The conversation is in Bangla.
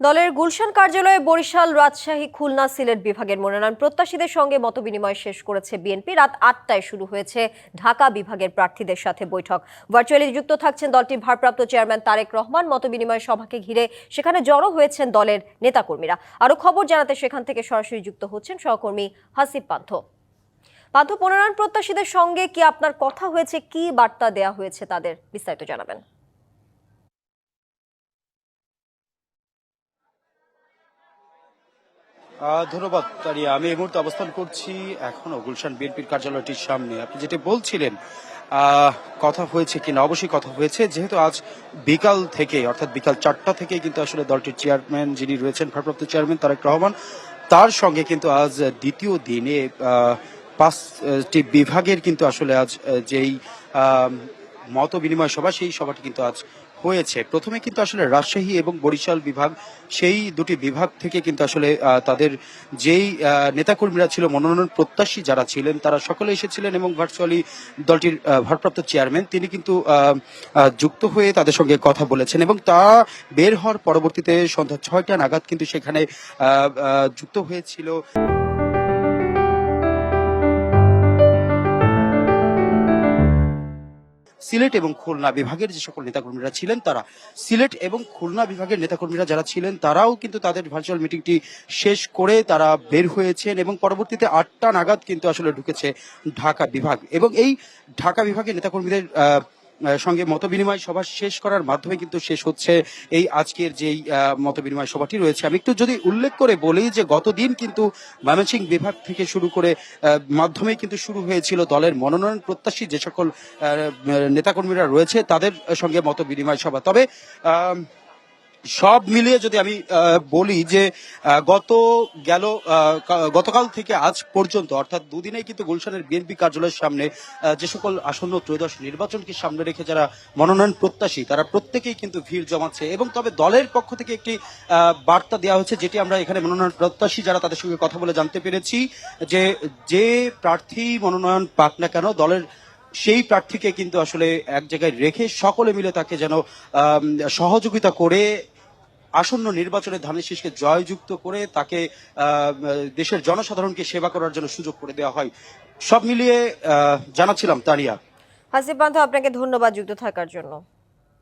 দলের গুলশান কার্যালয়ে বরিশাল রাজশাহী খুলনা সিলেট বিভাগের মনোনয়ন প্রত্যাশীদের সঙ্গে মতবিনিময় শেষ করেছে বিএনপি। রাত আটটায় শুরু হয়েছে ঢাকা বিভাগের প্রার্থীদের সাথে বৈঠক। ভার্চুয়ালি যুক্ত থাকছেন দলটির ভারপ্রাপ্ত চেয়ারম্যান তারেক রহমান। মতবিনিময় সভাকে ঘিরে সেখানে জড়ো হয়েছেন দলের নেতাকর্মীরা। আরও খবর জানাতে সেখান থেকে সরাসরি যুক্ত হচ্ছেন সহকর্মী হাসিব পান্থ। পান্থ, মনোনয়ন প্রত্যাশীদের সঙ্গে কি আপনার কথা হয়েছে? কি বার্তা দেয়া হয়েছে তাদের? বিস্তারিত জানাবেন। ধন্যবাদ, তারিয়া। আমি এই মুহূর্তে অবস্থান করছি এখনও গুলশান বিএনপির কার্যালয়টির সামনে। আপনি যেটা বলছিলেন কথা হয়েছে কিনা অবশ্যই কথা হয়েছে। যেহেতু আজ বিকাল থেকে, অর্থাৎ বিকাল চারটা থেকে কিন্তু আসলে দলটির চেয়ারম্যান যিনি রয়েছেন, ভারপ্রাপ্ত চেয়ারম্যান তারেক রহমান, তার সঙ্গে কিন্তু আজ দ্বিতীয় দিনে পাঁচটি বিভাগের কিন্তু আসলে আজ যেই মত বিনিময় সভা, সেই সভাটি কিন্তু আজ হয়েছে। প্রথমে কিন্তু আসলে রাজশাহী এবং বরিশাল বিভাগ, সেই দুটি বিভাগ থেকে কিন্তু আসলে তাদের যেই নেতাকর্মীরা ছিল, মনোনয়ন প্রত্যাশী যারা ছিলেন, তারা সকলে এসেছিলেন এবং ভার্চুয়ালি দলটির ভারপ্রাপ্ত চেয়ারম্যান তিনি কিন্তু যুক্ত হয়ে তাদের সঙ্গে কথা বলেছেন এবং তা বের হওয়ার পরবর্তীতে সন্ধ্যা ছয়টা নাগাদ কিন্তু সেখানে যুক্ত হয়েছিল। সিলেট এবং খুলনা বিভাগের যে সকল নেতাকর্মীরা ছিলেন, তারা সিলেট এবং খুলনা বিভাগের নেতাকর্মীরা যারা ছিলেন, তারাও কিন্তু তাদের ভার্চুয়াল মিটিংটি শেষ করে তারা বের হয়েছেন এবং পরবর্তীতে আটটা নাগাদ কিন্তু আসলে ঢুকেছে ঢাকা বিভাগ। এবং এই ঢাকা বিভাগের নেতাকর্মীদের সঙ্গে মত বিনিময় সভা শেষ করার মাধ্যমে কিন্তু শেষ হচ্ছে এই আজকের যেই মত বিনিময় সভাটি রয়েছে। আমি একটু যদি উল্লেখ করে বলি যে গতদিন কিন্তু ময়মনসিংহ বিভাগ থেকে শুরু করে মাধ্যমে কিন্তু শুরু হয়েছিল দলের মনোনয়ন প্রত্যাশী যে সকল নেতাকর্মীরা রয়েছে তাদের সঙ্গে মত বিনিময় সভা। তবে সব মিলিয়ে যদি আমি বলি যে গত গেল গতকাল থেকে আজ পর্যন্ত, অর্থাৎ দুদিনেই কিন্তু গুলশানের বিএনপি কার্যালয়ের সামনে যে সকল আসন্ন ত্রয়োদশ নির্বাচনকে সামনে রেখে যারা মনোনয়ন প্রত্যাশী, তারা প্রত্যেকেই কিন্তু ভিড় জমাচ্ছে। এবং তবে দলের পক্ষ থেকে একটি বার্তা দেওয়া হচ্ছে, যেটি আমরা এখানে মনোনয়ন প্রত্যাশী যারা তাদের সঙ্গে কথা বলে জানতে পেরেছি, যে যে প্রার্থী মনোনয়ন পাক না কেন, দলের সেই প্রার্থীকে কিন্তু আসলে এক জায়গায় রেখে সকলে মিলে তাকে যেন সহযোগিতা করে আসন্ন নির্বাচনে ধানের শীষকে জয়যুক্ত করে তাকে দেশের জনসাধারণকে সেবা করার জন্য সুযোগ করে দেওয়া হয়। সব মিলিয়ে জানাচ্ছিলাম তারিয়া হাসিব বান্ধব, আপনাকে ধন্যবাদ যুক্ত থাকার জন্য।